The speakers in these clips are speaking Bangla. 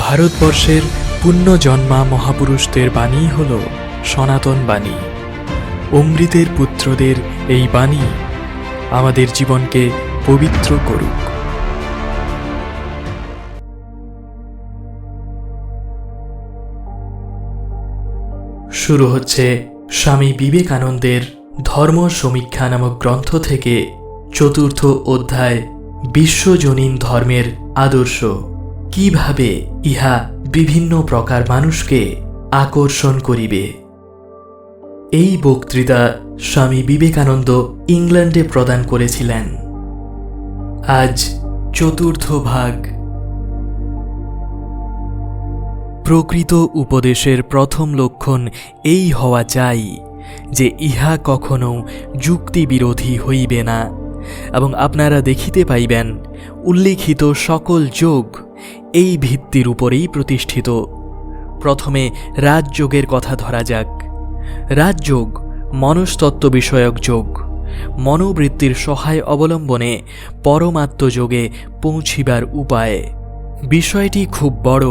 ভারতবর্ষের পুণ্যজন্মা মহাপুরুষদের বাণী হল সনাতন বাণী। অমৃতের পুত্রদের এই বাণী আমাদের জীবনকে পবিত্র করুক। শুরু হচ্ছে স্বামী বিবেকানন্দের ধর্ম সমীক্ষা নামক গ্রন্থ থেকে চতুর্থ অধ্যায় বিশ্বজনীন ধর্মের আদর্শ। কীভাবে ইহা বিভিন্ন প্রকার মানুষকে আকর্ষণ করিবে? এই বক্তৃতা স্বামী বিবেকানন্দ ইংল্যান্ডে প্রদান করেছিলেন। আজ চতুর্থ ভাগ। প্রকৃত উপদেশের প্রথম লক্ষণ এই হওয়া চাই যে ইহা কখনো যুক্তিবিরোধী হইবে না। এবং আপনারা দেখিতে পাইবেন, উল্লিখিত সকল যোগ এই ভিত্তির উপরেই প্রতিষ্ঠিত। প্রথমে রাজযোগের কথা ধরা যাক। রাজযোগ মনস্তত্ত্ব বিষয়ক যোগ। মনোবৃত্তির সহায় অবলম্বনে পরমাত্ম যোগে পৌঁছিবার উপায়। বিষয়টি খুব বড়,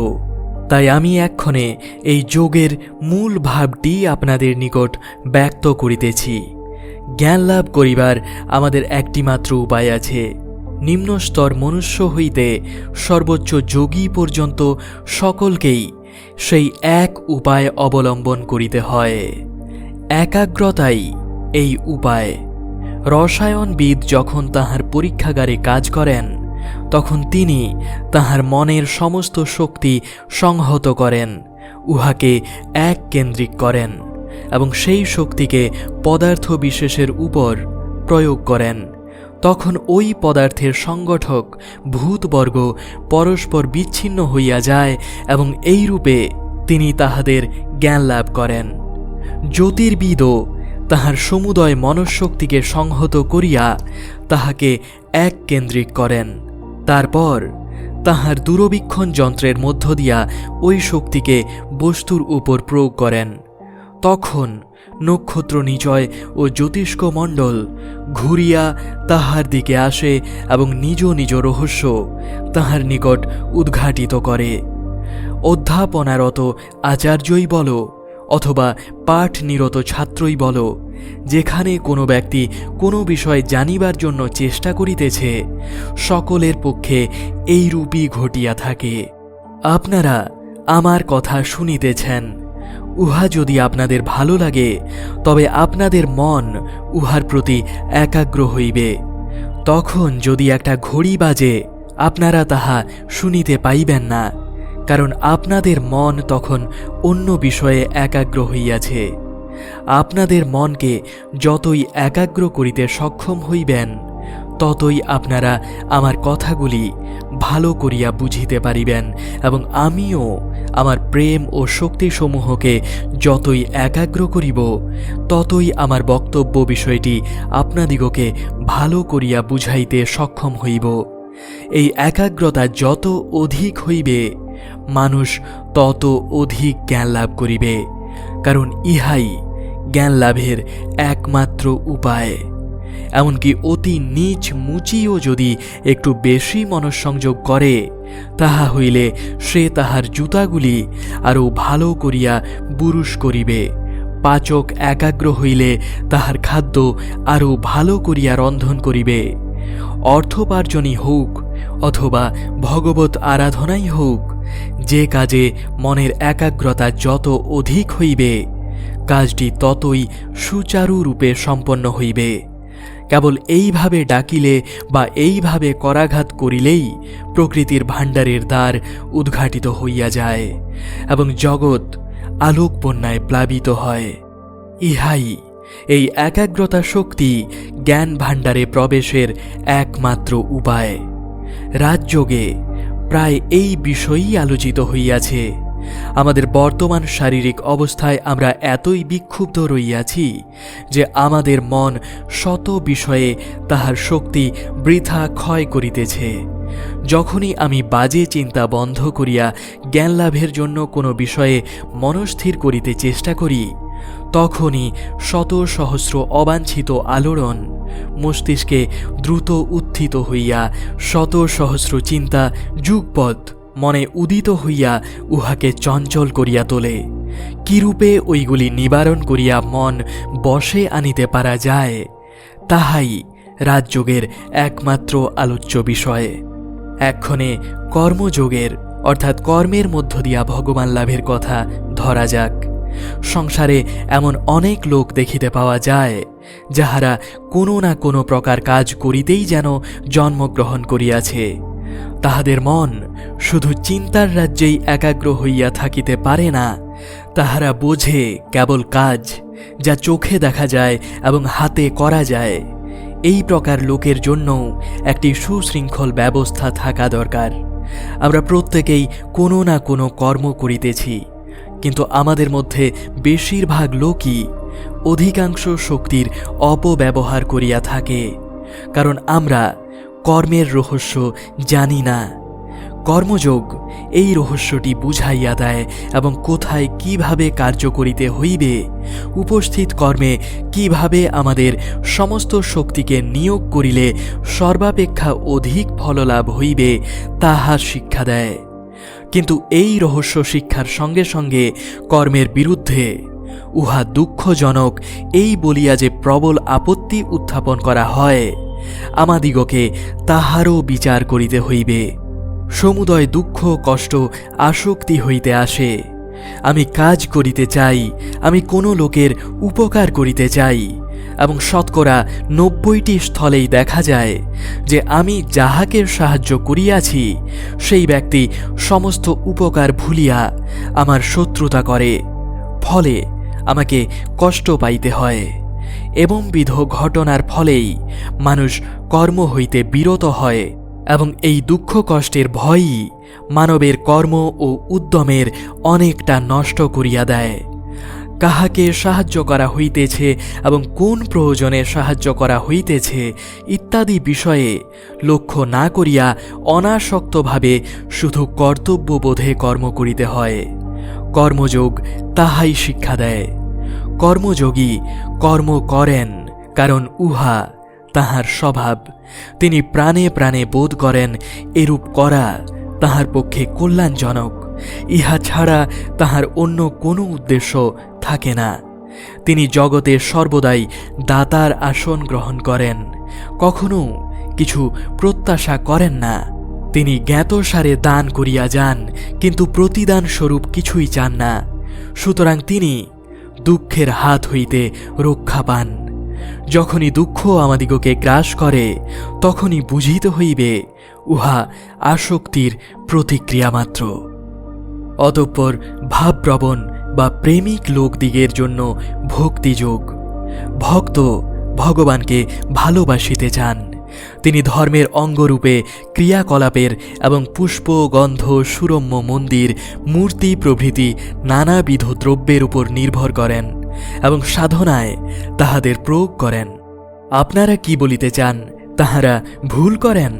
তাই আমি এক্ষণে এই যোগের মূল ভাবটি আপনাদের নিকট ব্যক্ত করিতেছি। জ্ঞান লাভ করিবার আমাদের একটিমাত্র উপায় আছে। নিম্নস্তর মনুষ্য হইতে সর্বোচ্চ যোগী পর্যন্ত সকলকেই সেই এক উপায় অবলম্বন করিতে হয়। একাগ্রতাই এই উপায়। রসায়নবিদ যখন তাহার পরীক্ষাগারে কাজ করেন, তখন তিনি তাহার মনের সমস্ত শক্তি সংহত করেন, উহাকে এক কেন্দ্রিক করেন এবং সেই শক্তিকে পদার্থ বিশেষের উপর প্রয়োগ করেন। তখন ওই পদার্থের সংগঠক ভূতবর্গ পরস্পর বিচ্ছিন্ন হইয়া যায় এবং এই রূপে তিনি তাহাদের জ্ঞান লাভ করেন। জ্যোতির্বিদও তাহার সমুদয় মনঃশক্তিকে সংহত করিয়া তাহাকে এক কেন্দ্রিক করেন। তারপর তাহার দূরবীক্ষণ যন্ত্রের মধ্য দিয়া ওই শক্তিকে বস্তুর উপর প্রয়োগ করেন। তখন নক্ষত্র নিচয় ও জ্যোতিষ্ক মণ্ডল ঘুরিয়া তাহার দিকে আসে এবং নিজ নিজ রহস্য তাহার নিকট উদ্ঘাটিত করে। অধ্যাপনারত আচার্যই বলো অথবা পাঠ নিরত ছাত্রই বলো, যেখানে কোনো ব্যক্তি কোনো বিষয় জানিবার জন্য চেষ্টা করিতেছে, সকলের পক্ষে এই রূপই ঘটিয়া থাকে। আপনারা আমার কথা শুনিতেছেন। উহা যদি আপনাদের ভালো লাগে, তবে আপনাদের মন উহার প্রতি একাগ্র হইবে। তখন যদি একটা ঘড়ি বাজে, আপনারা তাহা শুনিতে পাইবেন না, কারণ আপনাদের মন তখন অন্য বিষয়ে একাগ্র হইয়াছে। আপনাদের মনকে যতই একাগ্র করিতে সক্ষম হইবেন ততই আপনারা আমার কথাগুলি ভালো করিয়া বুঝিতে পারিবেন এবং আমিও আমার প্রেম ও শক্তিসমূহকে যতই একাগ্র করিব, ততই আমার বক্তব্য বিষয়টি আপনাদিগকে ভালো করিয়া বুঝাইতে সক্ষম হইব। এই একাগ্রতা যত অধিক হইবে, মানুষ তত অধিক জ্ঞান লাভ করিবে, কারণ ইহাই জ্ঞান লাভের একমাত্র উপায়। এমনকি অতি নিচ মুচিও যদি একটু বেশি মনঃসংযোগ করে, তাহা হইলে সে তাহার জুতাগুলি আরও ভালো করিয়া বুরুষ করিবে। পাচক একাগ্র হইলে তাহার খাদ্য আরও ভালো করিয়া রন্ধন করিবে। অর্থোপার্জনই হোক অথবা ভগবত আরাধনাই হোক যে কাজে মনের একাগ্রতা যত অধিক হইবে, কাজটি ততই সুচারুরূপে সম্পন্ন হইবে। কেবল এইভাবে ডাকিলে বা এইভাবে করাঘাত করিলেই প্রকৃতির ভাণ্ডারের দ্বার উদ্ঘাটিত হইয়া যায় এবং জগৎ আলোক বন্যায় প্লাবিত হয়। ইহাই এই একাগ্রতা শক্তি জ্ঞান ভাণ্ডারে প্রবেশের একমাত্র উপায়। রাজযোগে প্রায় এই বিষয়ই আলোচিত হইয়াছে। আমাদের বর্তমান শারীরিক অবস্থায় আমরা এতই বিক্ষুব্ধ রইয়াছি যে আমাদের মন শত বিষয়ে তাহার শক্তি বৃথা ক্ষয় করিতেছে। যখনই আমি বাজে চিন্তা বন্ধ করিয়া জ্ঞান লাভের জন্য কোনো বিষয়ে মনস্থির করিতে চেষ্টা করি, তখনই শত সহস্র অবাঞ্ছিত আলোড়ন মস্তিষ্কে দ্রুত উত্থিত হইয়া শত সহস্র চিন্তা যুগপথ মনে উদিত হইয়া উহাকে চঞ্চল করিয়া তোলে। কিরূপে ওইগুলি নিবারণ করিয়া মন বশে আনিতে পারা যায়, তাহাই রাজযোগের একমাত্র আলোচ্য বিষয়। এক্ষণে কর্মযোগের, অর্থাৎ কর্মের মধ্য দিয়া ভগবান লাভের কথা ধরা যাক। সংসারে এমন অনেক লোক দেখিতে পাওয়া যায়, যাহারা কোনো না কোনো প্রকার কাজ করিতেই যেন জন্মগ্রহণ করিয়াছে। তাহাদের মন শুধু চিন্তার রাজ্যেই একাগ্র হইয়া থাকিতে পারে না। তাহারা বোঝে কেবল কাজ, যা চোখে দেখা যায় এবং হাতে করা যায়। এই প্রকার লোকের জন্যও একটি সুশৃঙ্খল ব্যবস্থা থাকা দরকার। আমরা প্রত্যেকেই কোনো না কোনো কর্ম করিতেছি, কিন্তু আমাদের মধ্যে বেশিরভাগ লোকই অধিকাংশ শক্তির অপব্যবহার করিয়া থাকে, কারণ আমরা কর্মের রহস্য জানি না। কর্মযোগ এই রহস্যটি বুঝাইয়া দেয় এবং কোথায় কীভাবে কার্য করিতে হইবে, উপস্থিত কর্মে কীভাবে আমাদের সমস্ত শক্তিকে নিয়োগ করিলে সর্বাপেক্ষা অধিক ফললাভ হইবে তাহা শিক্ষা দেয়। কিন্তু এই রহস্য শিক্ষার সঙ্গে সঙ্গে কর্মের বিরুদ্ধে উহা দুঃখজনক এই বলিয়া যে প্রবল আপত্তি উত্থাপন করা হয় আমাদিগকে তাহারও বিচার করিতে হইবে। সমুদয় দুঃখ, কষ্ট, আসক্তি হইতে আসে। আমি কাজ করিতে চাই, আমি কোনো লোকের উপকার করিতে চাই, এবং শতকরা নব্বইটি স্থলেই দেখা যায় যে আমি যাহাকে সাহায্য করিয়াছি, সেই ব্যক্তি সমস্ত উপকার ভুলিয়া আমার শত্রুতা করে, ফলে আমাকে কষ্ট পাইতে হয়। এবং বিধ ঘটনার ফলেই মানুষ কর্ম হইতে বিরত হয় এবং এই দুঃখ কষ্টের ভয়ই মানবের কর্ম ও উদ্যমের অনেকটা নষ্ট করিয়া দেয়। কাহাকে সাহায্য করা হইতেছে এবং কোন প্রয়োজনে সাহায্য করা হইতেছে ইত্যাদি বিষয়ে লক্ষ্য না করিয়া অনাসক্তভাবে শুধু কর্তব্যবোধে কর্ম করিতে হয়। কর্মযোগ তাহাই শিক্ষা দেয়। কর্মযোগী, কর্ম করেন, কারণ উহা তাহার স্বভাব। তিনি প্রাণে প্রাণে বোধ করেন, এরূপ করা তাহার পক্ষে কল্যাণজনক। ইহা ছাড়া তাহার অন্য কোনো উদ্দেশ্য থাকে না। তিনি জগতে সর্বদাই দাতার আসন গ্রহণ করেন। কখনো কিছু প্রত্যাশা করেন না। তিনি জ্ঞাতসারে দান করিয়া যান, কিন্তু প্রতিদান স্বরূপ কিছুই চান না। সুতরাং তিনি দুঃখের হাত হইতে রক্ষা পান। যখনই দুঃখ আমাদিগকে গ্রাস করে, তখনই বুঝিতে হইবে, উহা আসক্তির প্রতিক্রিয়া মাত্র। অতঃপর ভাবপ্রবণ বা প্রেমিক লোকদিগের জন্য ভক্তিযোগ। ভক্ত ভগবানকে ভালোবাসিতে চান। তিনি ধর্মের অঙ্গরূপে ক্রিয়াকলাপের এবং পুষ্প, গন্ধ, সুরম্য মন্দির, মূর্তি প্রভৃতি নানাবিধ দ্রব্যের উপর নির্ভর করেন এবং সাধনায় তাহাদের প্রয়োগ করেন। আপনারা কি বলিতে চান, তাহারা ভুল করেন?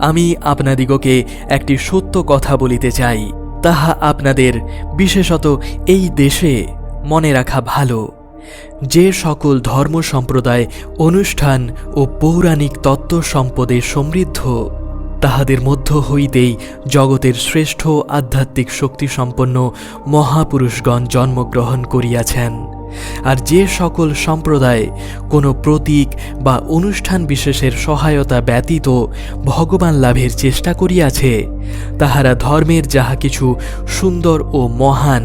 আমি আপনাদিগকে একটি সত্য কথা বলিতে চাই, তাহা আপনাদের বিশেষত এই দেশে মনে রাখা ভালো। যে সকল ধর্ম সম্প্রদায়, অনুষ্ঠান ও পৌরাণিক তত্ত্ব সম্পদে সমৃদ্ধ, তাহাদের মধ্য হইতেই জগতের শ্রেষ্ঠ আধ্যাত্মিক শক্তিসম্পন্ন মহাপুরুষগণ জন্মগ্রহণ করিয়াছেন। আর যে সকল সম্প্রদায়, কোনো প্রতীক বা অনুষ্ঠান বিশেষের সহায়তা ব্যতীত ভগবান লাভের চেষ্টা করিয়াছে, তাহারা ধর্মের যাহা কিছু সুন্দর ও মহান,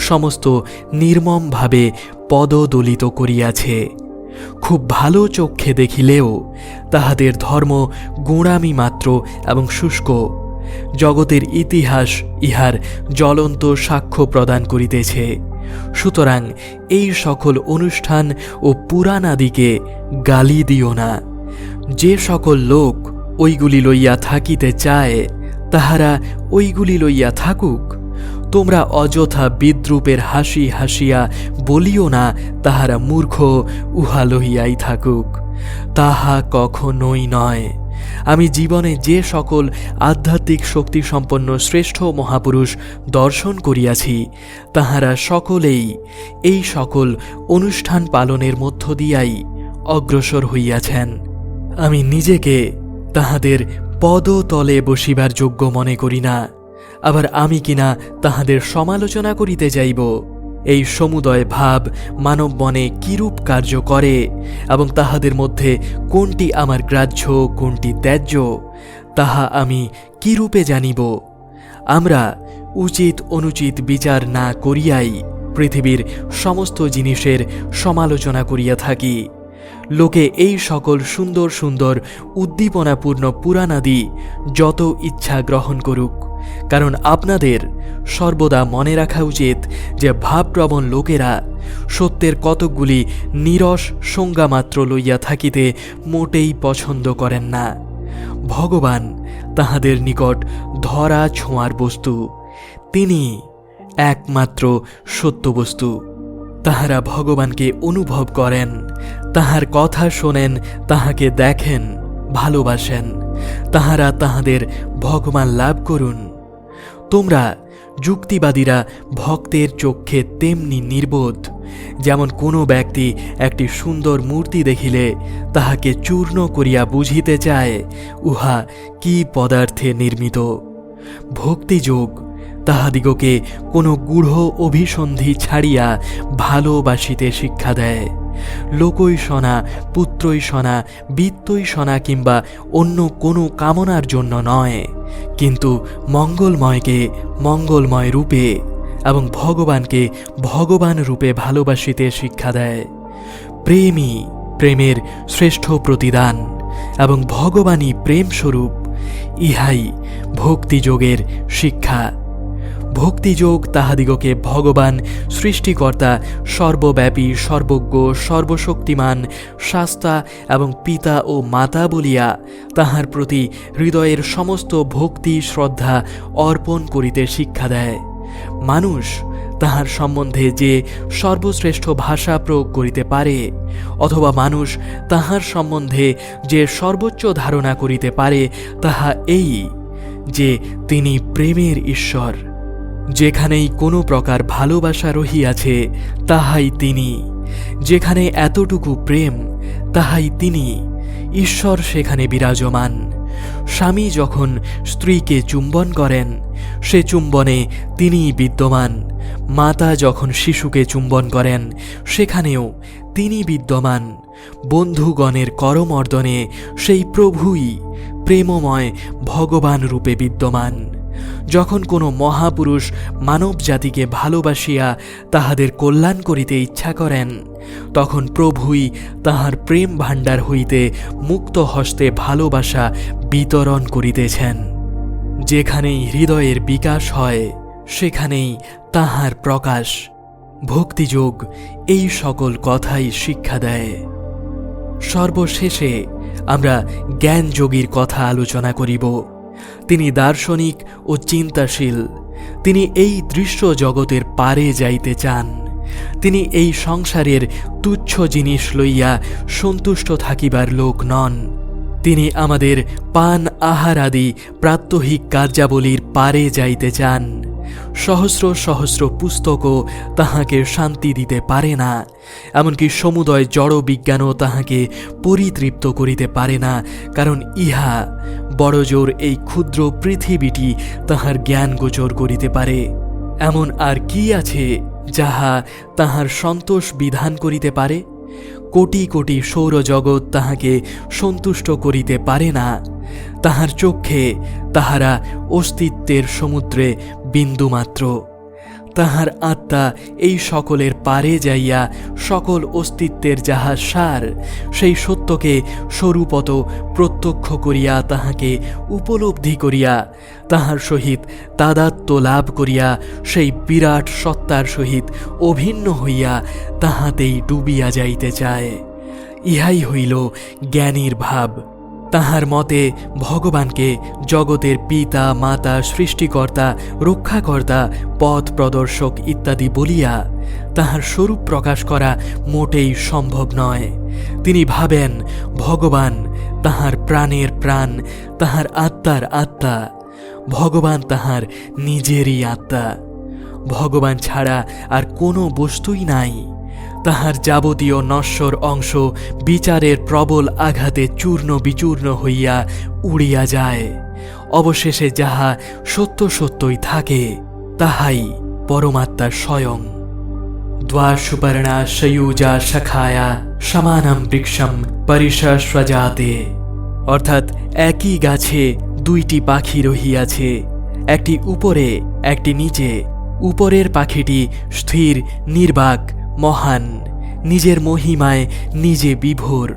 সমস্ত নির্মমভাবে পদদলিত করিয়াছে। খুব ভালো চক্ষে দেখিলেও তাহাদের ধর্ম গোঁড়ামি মাত্র এবং শুষ্ক। জগতের ইতিহাস ইহার জ্বলন্ত সাক্ষ্য প্রদান করিতেছে। সুতরাং এই সকল অনুষ্ঠান ও পুরাণাদিকে গালি দিও না। যে সকল লোক ওইগুলি লইয়া থাকিতে চায়, তাহারা ওইগুলি লইয়া থাকুক। তোমরা অযথা বিদ্রুপের হাসি হাসিয়া বলিও না, তাহারা মূর্খ, উহা লহিয়াই থাকুক। তাহা কখনোই নয়। আমি জীবনে যে সকল আধ্যাত্মিক শক্তি সম্পন্ন শ্রেষ্ঠ মহাপুরুষ দর্শন করিয়াছি, তাহারা সকলেই এই সকল অনুষ্ঠান পালনের মধ্য দিয়াই অগ্রসর হইয়াছেন। আমি নিজেকে তাহাদের পদতলে বসিবার যোগ্য মনে করি না। আবার আমি কিনা তাহাদের সমালোচনা করিতে যাইব। এই সমুদয় ভাব মানব মনে কিরূপ কার্য করে এবং তাহাদের মধ্যে কোনটি আমার গ্রাহ্য, কোনটি ত্যায্য, তাহা আমি কিরূপে জানিব? আমরা উচিত অনুচিত বিচার না করিয়াই পৃথিবীর সমস্ত জিনিসের সমালোচনা করিয়া থাকি। লোকে এই সকল সুন্দর সুন্দর উদ্দীপনাপূর্ণ পুরাণাদি যত ইচ্ছা গ্রহণ করুক কারণ আপনাদের সর্বদা মনে রাখা উচিত যে ভাবপ্রবণ লোকেরা সত্যের কতকগুলি নিরস সংজ্ঞামাত্র লইয়া থাকিতে মোটেই পছন্দ করেন না। ভগবান তাহাদের নিকট ধরা ছোঁয়ার বস্তু। তিনি একমাত্র সত্য বস্তু। তাহারা ভগবানকে অনুভব করেন, তাহার কথা শোনেন, তাহাকে দেখেন, ভালোবাসেন। তাহারা তাহাদের ভগবান লাভ করুন। তোমরা যুক্তিবাদীরা ভক্তের চক্ষে তেমনি নির্বোধ। যেমন কোনো ব্যক্তি একটি সুন্দর মূর্তি দেখিলে তাহাকে চূর্ণ করিয়া বুঝিতে চায়, উহা কি পদার্থে নির্মিত? ভক্তিযোগ, তাহাদিগকে কোনো গূঢ় অভিসন্ধি ছাড়িয়া ভালোবাসিতে শিক্ষা দেয়। লোকই শোনা পুত্রই শোনা বিত্তই শোনা কিংবা অন্য কোনো কামনার জন্য নয়। কিন্তু মঙ্গলময়কে মঙ্গলময় রূপে এবং ভগবানকে ভগবান রূপে ভালোবাসিতে শিক্ষা দেয়। প্রেমই প্রেমের শ্রেষ্ঠ প্রতিদান এবং ভগবানই প্রেমস্বরূপ, ইহাই ভক্তিযোগের শিক্ষা। ভক্তিযোগ তাহাদিগকে ভগবান, সৃষ্টিকর্তা, সর্বব্যাপী, সর্বজ্ঞ, সর্বশক্তিমান, শাস্তা এবং পিতা ও মাতা বলিয়া তাহার প্রতি হৃদয়ের সমস্ত ভক্তি, শ্রদ্ধা অর্পণ করিতে শিক্ষা দেয়। মানুষ তাহার সম্বন্ধে যে সর্বশ্রেষ্ঠ ভাষা প্রয়োগ করিতে পারে, অথবা মানুষ তাহার সম্বন্ধে যে সর্বোচ্চ ধারণা করিতে পারে, তাহা এই যে তিনি প্রেমের ঈশ্বর। যেখানেই কোনো প্রকার ভালোবাসা রহিয়াছে, তাহাই তিনি। যেখানে এতটুকু প্রেম, তাহাই তিনি। ঈশ্বর সেখানে বিরাজমান। স্বামী যখন স্ত্রীকে চুম্বন করেন, সে চুম্বনে তিনিই বিদ্যমান। মাতা যখন শিশুকে চুম্বন করেন, সেখানেও তিনি বিদ্যমান। বন্ধুগণের করমর্দনে সেই প্রভুই প্রেমময় ভগবান রূপে বিদ্যমান। যখন কোনো মহাপুরুষ মানব জাতিকে ভালোবাসিয়া তাহাদের কল্যাণ করিতে ইচ্ছা করেন, তখন প্রভুই তাহার প্রেম ভাণ্ডার হইতে মুক্ত হস্তে ভালোবাসা বিতরণ করিতেছেন। যেখানেই হৃদয়ের বিকাশ হয়, সেখানেই তাহার প্রকাশ। ভক্তিযোগ এই সকল কথাই শিক্ষা দেয়। সর্বশেষে আমরা জ্ঞানযোগীর কথা আলোচনা করিব। তিনি দার্শনিক ও চিন্তাশীল। তিনি এই দৃশ্য জগতের পারে যাইতে চান। তিনি এই সংসারের তুচ্ছ জিনিস লইয়া সন্তুষ্ট থাকিবার লোক নন। তিনি আমাদের পান আহার আদি প্রাত্যহিক কার্যাবলীর পারে যাইতে চান। সহস্র সহস্র পুস্তকও তাহাকে শান্তি দিতে পারে না, এমনকি সমুদয় জড় বিজ্ঞানও তাহাকে পরিতৃপ্ত করিতে পারে না, কারণ ইহা বড়জোর এই ক্ষুদ্র পৃথিবীটি তাহার জ্ঞান গোচর করিতে পারে। এমন আর কি আছে যাহা তাহার সন্তোষ বিধান করিতে পারে? কোটি কোটি সৌরজগৎ তাহাকে সন্তুষ্ট করিতে পারে না তাহার চক্ষে তাহারা অস্তিত্বের সমুদ্রে বিন্দুমাত্র। তাহার আত্মা এই সকলের পারে যাইয়া সকল অস্তিত্বের যাহা সার, সেই সত্যকে স্বরূপত প্রত্যক্ষ করিয়া তাহাকে উপলব্ধি করিয়া, তাহার সহিত তাদাত্ম লাভ করিয়া সেই বিরাট সত্তার সহিত অভিন্ন হইয়া তাহাতেই ডুবিয়া যাইতে চায়। ইহাই হইল জ্ঞানীর ভাব। তাহার মতে ভগবানকে জগতের পিতা, মাতা, সৃষ্টিকর্তা, রক্ষাকর্তা, পথ প্রদর্শক ইত্যাদি বলিয়া তাহার স্বরূপ প্রকাশ করা মোটেই সম্ভব নয়। তিনি ভাবেন, ভগবান তাহার প্রাণের প্রাণ, তাহার আত্মার আত্মা। ভগবান তাহার নিজেরই আত্মা। ভগবান ছাড়া আর কোনো বস্তুই নাই। তাহার যাবতীয় নশ্বর অংশ বিচারের প্রবল আঘাতে চূর্ণ বিচূর্ণ হইয়া উড়িয়া যায়। অবশেষে যাহা সত্য সত্যই থাকে, তাহাই পরমাত্মা স্বয়ং। দ্বাসুপর্ণা সয়ুজা সখায়া সমানম বৃক্ষম পরিসস্বজাতে অর্থাৎ একই গাছে দুইটি পাখি রহিয়াছে, একটি উপরে, একটি নিচে। উপরের পাখিটি স্থির, নির্বাক মহান, নিজের মহিমায় নিজে বিভোর।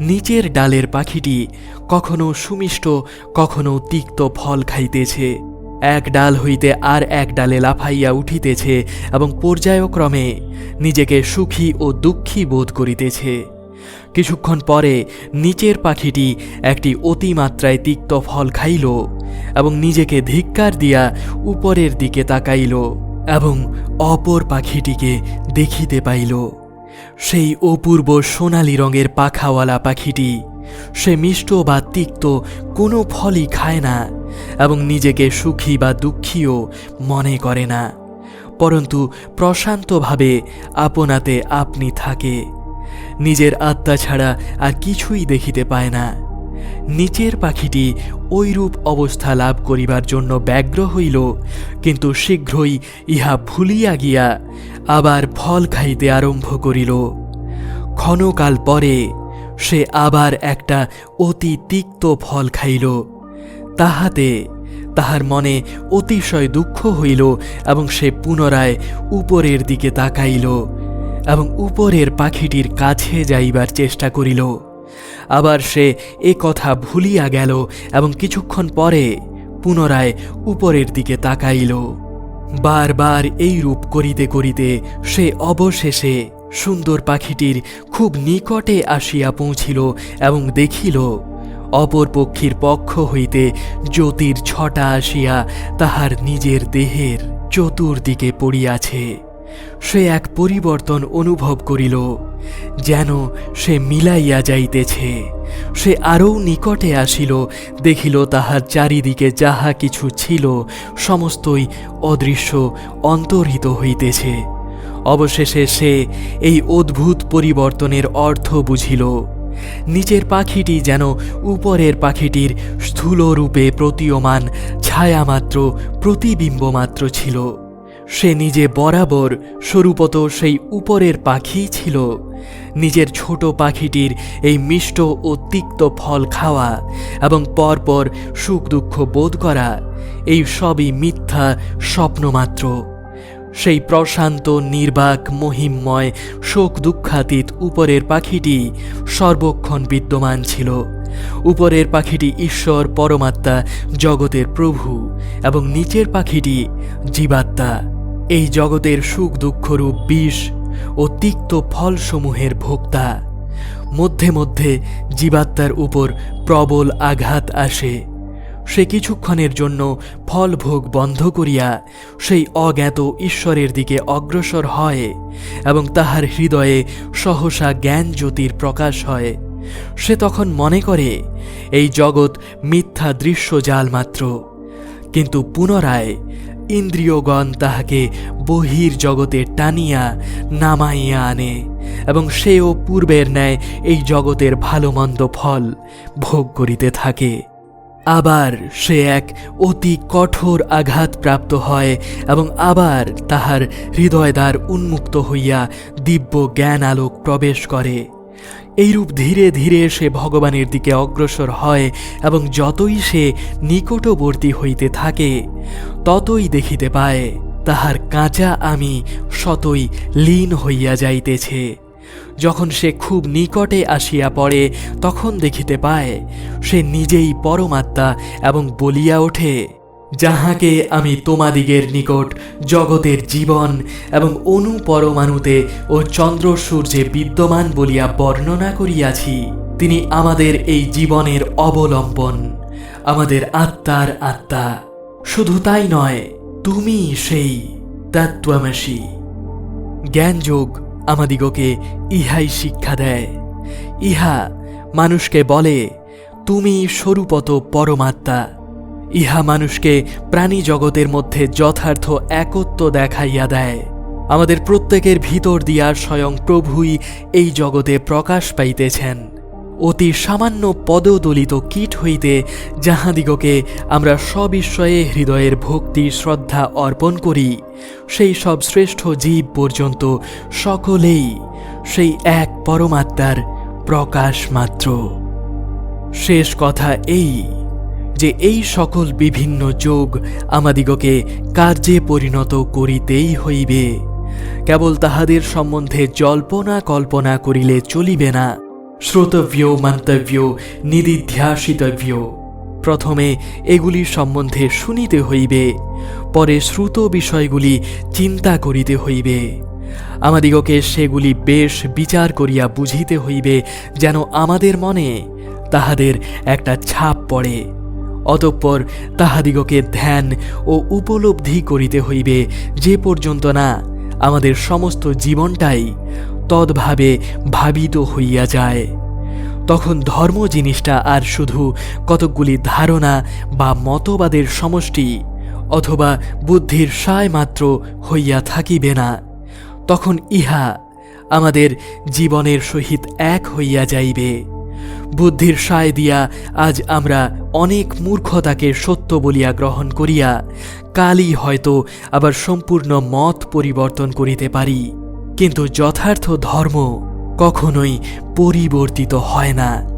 নিচের ডালের পাখিটি কখনো সুমিষ্ট, কখনো তিক্ত ফল খাইতেছে। এক ডাল হইতে আর এক ডালে লাফাইয়া উঠিতেছে এবং পর্যায়ক্রমে নিজেকে সুখী ও দুঃখী বোধ করিতেছে। কিছুক্ষণ পরে নিচের পাখিটি একটি অতিমাত্রায় তিক্ত ফল খাইল এবং নিজেকে ধিক্কার দিয়া উপরের দিকে তাকাইল। এবং অপর পাখিটিকে দেখিতে পাইল। সেই অপূর্ব সোনালি রঙের পাখাওয়ালা পাখিটি, সে মিষ্ট বা তিক্ত কোনো ফলই খায় না এবং নিজেকে সুখী বা দুঃখীও মনে করে না। পরন্তু প্রশান্তভাবে আপনাতে আপনি থাকে। নিজের আত্মা ছাড়া আর কিছুই দেখিতে পায় না। নিচের পাখিটি ঐরূপ অবস্থা লাভ করিবার জন্য ব্যগ্র হইল, কিন্তু শীঘ্রই ইহা ভুলিয়া গিয়া আবার ফল খাইতে আরম্ভ করিল। ক্ষণকাল পরে সে আবার একটা অতি তিক্ত ফল খাইল। তাহাতে তাহার মনে অতিশয় দুঃখ হইল এবং সে পুনরায় উপরের দিকে তাকাইল এবং উপরের পাখিটির কাছে যাইবার চেষ্টা করিল। আবার সে এ কথা ভুলিয়া গেল এবং কিছুক্ষণ পরে পুনরায় উপরের দিকে তাকাইল। বারবার এই রূপ করিতে করিতে সে অবশেষে সুন্দর পাখিটির খুব নিকটে আসিয়া পৌঁছিল এবং দেখিল, অপর পক্ষীর পক্ষ হইতে জ্যোতির ছটা আসিয়া তাহার নিজের দেহের চতুর্দিকে পড়িয়াছে। সে এক পরিবর্তন অনুভব করিল। যেন সে মিলাইয়া যাইতেছে। সে আরও নিকটে আসিল, দেখিল তাহার চারিদিকে যাহা কিছু ছিল, সমস্তই অদৃশ্য, অন্তর্হিত হইতেছে। অবশেষে সে এই অদ্ভুত পরিবর্তনের অর্থ বুঝিল। নিচের পাখিটি যেন উপরের পাখিটির স্থূল রূপে প্রতীয়মান, ছায়ামাত্র প্রতিবিম্ব মাত্র ছিল। সে নিজে বরাবর স্বরূপত সেই উপরের পাখি ছিল। নিজের ছোট পাখিটির এই মিষ্ট ও তিক্ত ফল খাওয়া এবং পরপর সুখ দুঃখ বোধ করা, এই সবই মিথ্যা স্বপ্নমাত্র। সেই প্রশান্ত, নির্বাক, মহিমময়, শোক দুঃখাতীত উপরের পাখিটি সর্বক্ষণ বিদ্যমান ছিল। উপরের পাখিটি ঈশ্বর, পরমাত্মা, জগতের প্রভু এবং নিচের পাখিটি জীবাত্মা। এই জগতের সুখ দুঃখরূপ বিষ ও তিক্ত ফলসমূহের ভোক্তা। মধ্যে মধ্যে জীবাত্মার উপর প্রবল আঘাত আসে। সে কিছুক্ষণের জন্য ফল ভোগ বন্ধ করিয়া সেই অজ্ঞাত ঈশ্বরের দিকে অগ্রসর হয় এবং তাহার হৃদয়ে সহসা জ্ঞান জ্যোতির প্রকাশ হয়। সে তখন মনে করে, এই জগৎ মিথ্যা দৃশ্য জাল মাত্র। কিন্তু পুনরায় ইন্দ্রিয়গণ তাহাকে বহির জগতে টানিয়া নামাইয়া আনে, এবং সেও পূর্বের ন্যায় এই জগতের ভালো মন্দ ফল ভোগ করিতে থাকে। আবার সে এক অতি কঠোর আঘাত প্রাপ্ত হয়, এবং আবার তাহার হৃদয়দ্বার উন্মুক্ত হইয়া দিব্য জ্ঞান আলোক প্রবেশ করে। এইরূপ ধীরে ধীরে সে ভগবানের দিকে অগ্রসর হয় এবং যতই সে নিকটবর্তী হইতে থাকে, ততই দেখিতে পায়, তাহার কাঁচা আমি শতই লীন হইয়া যাইতেছে। যখন সে খুব নিকটে আসিয়া পড়ে, তখন দেখিতে পায়, সে নিজেই পরমাত্মা এবং বলিয়া ওঠে যাহাকে আমি তোমাদিগের নিকট জগতের জীবন এবং অনু পরমাণুতে ও চন্দ্র সূর্যে বিদ্যমান বলিয়া বর্ণনা করিয়াছি, তিনি আমাদের এই জীবনের অবলম্বন, আমাদের আত্মার আত্মা। শুধু তাই নয়, তুমি সেই তত্ত্বমসী। জ্ঞানযোগ আমাদিগকে ইহাই শিক্ষা দেয়। ইহা মানুষকে বলে, তুমি স্বরূপত পরমাত্মা। ইহা মানুষকে প্রাণী জগতের মধ্যে যথার্থ একত্ব দেখাইয়া দেয়। আমাদের প্রত্যেকের ভিতর দিয়া স্বয়ং প্রভুই এই জগতে প্রকাশ পাইতেছেন। অতি সামান্য পদদলিত কীট হইতে যাহাদিগকে আমরা সবিস্ময়ে হৃদয়ের ভক্তি, শ্রদ্ধা অর্পণ করি, সেই সব শ্রেষ্ঠ জীব পর্যন্ত সকলেই সেই এক পরমাত্মার প্রকাশ মাত্র। শেষ কথা এই। যে এই সকল বিভিন্ন যোগ আমাদিগকে কার্যে পরিণত করিতেই হইবে। কেবল তাহাদের সম্বন্ধে জল্পনা কল্পনা করিলে চলিবে না। শ্রোতব্য, মন্তব্য, নিদিধ্যাসিতব্য। প্রথমে এগুলি সম্বন্ধে শুনিতে হইবে, পরে শ্রুত বিষয়গুলি চিন্তা করিতে হইবে। আমাদিগকে সেগুলি বেশ বিচার করিয়া বুঝিতে হইবে, যেন আমাদের মনে তাহাদের একটা ছাপ পড়ে। অতঃপর তাহাদিগকে ধ্যান ও উপলব্ধি করিতে হইবে, যে পর্যন্ত না আমাদের সমস্ত জীবনটাই তদ্ভাবে ভাবিত হইয়া যায়। তখন ধর্ম জিনিসটা আর শুধু কতকগুলি ধারণা বা মতবাদের সমষ্টি অথবা বুদ্ধির সায় মাত্র হইয়া থাকিবে না। তখন ইহা আমাদের জীবনের সহিত এক হইয়া যাইবে। বুদ্ধির সায় দিয়া আজ আমরা অনেক মূর্খতাকে সত্য বলিয়া গ্রহণ করিয়া কালই হয়তো আবার সম্পূর্ণ মত পরিবর্তন করিতে পারি। কিন্তু যথার্থ ধর্ম কখনোই পরিবর্তিত হয় না।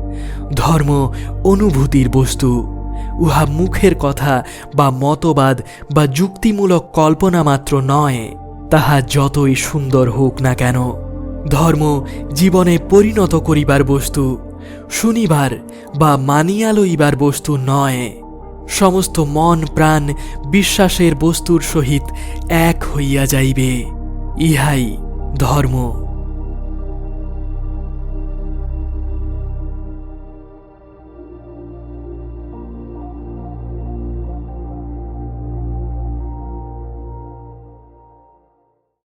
ধর্ম অনুভূতির বস্তু। উহা মুখের কথা বা মতবাদ বা যুক্তিমূলক কল্পনা মাত্র নয়, তাহা যতই সুন্দর হোক না কেন। ধর্ম জীবনে পরিণত করিবার বস্তু। শুনিবার বা মানিয়া লইবার বস্তু নয়। সমস্ত মন প্রাণ বিশ্বাসের বস্তুর সহিত এক হইয়া যাইবে। ইহাই ধর্ম।